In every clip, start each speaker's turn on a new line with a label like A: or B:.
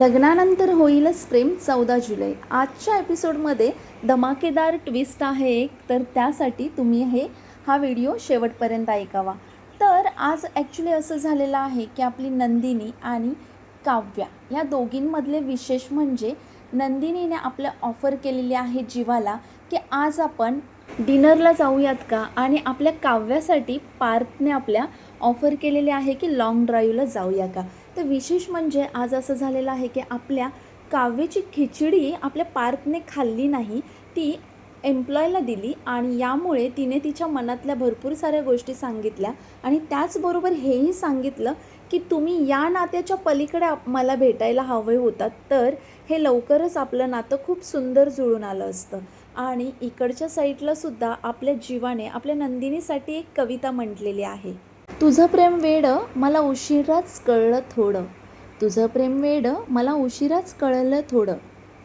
A: लग्नानंतर होईलच प्रेम चौदा जुलै. आजच्या एपिसोडमध्ये धमाकेदार ट्विस्ट आहे एक तर त्यासाठी तुम्ही हे हा व्हिडिओ शेवटपर्यंत ऐकावा. तर आज ॲक्च्युली असं झालेलं आहे की आपली नंदिनी आणि काव्या या दोघींमधले विशेष म्हणजे नंदिनीने आपल्या ऑफर केलेली आहे जीवाला की आज आपण डिनरला जाऊयात का? आणि आपल्या काव्यासाठी पार्थने आपल्या ऑफर केलेले आहे की लाँग ड्राईव्हला जाऊया का? तर विशेष म्हणजे आज असं झालेलं आहे की आपल्या काव्याची खिचडी आपल्या पार्थने खाल्ली नाही ती एम्प्लॉयला दिली आणि यामुळे तिने तिच्या मनातल्या भरपूर साऱ्या गोष्टी सांगितल्या आणि त्याचबरोबर हेही सांगितलं की तुम्ही या नात्याच्या पलीकडे मला भेटायला हवे होतात तर हे लवकरच आपलं नातं खूप सुंदर जुळून आलं असतं. आणि इकडच्या साईडला सुद्धा आपल्या जीवाने आपल्या नंदिनीसाठी एक कविता म्हटलेली आहे. तुझं प्रेम वेडं मला उशिराच कळलं थोडं. तुझं प्रेम वेडं मला उशिराच कळलं थोडं.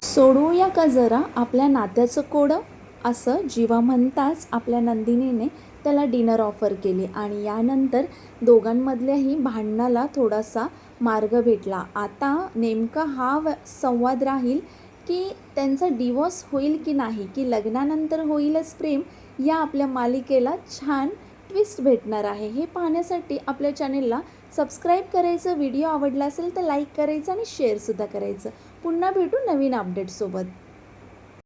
A: सोडूया का जरा आपल्या नात्याचं कोडं? असं जीवा म्हणताच आपल्या नंदिनीने त्याला डिनर ऑफर केली आणि यानंतर दोघांमधल्याही भांडणाला थोडासा मार्ग भेटला. आता नेमका हा संवाद राहील की त्यांचा डिवोर्स होईल की नाही की लग्नानंतर होईलच प्रेम या आपल्या मालिकेला छान ट्विस्ट भेटणार आहे. हे पाहण्यासाठी आपल्या चॅनेलला सबस्क्राईब करायचं व्हिडिओ आवडला असेल तर लाईक करायचं आणि शेअरसुद्धा करायचं. पुन्हा भेटू नवीन अपडेटसोबत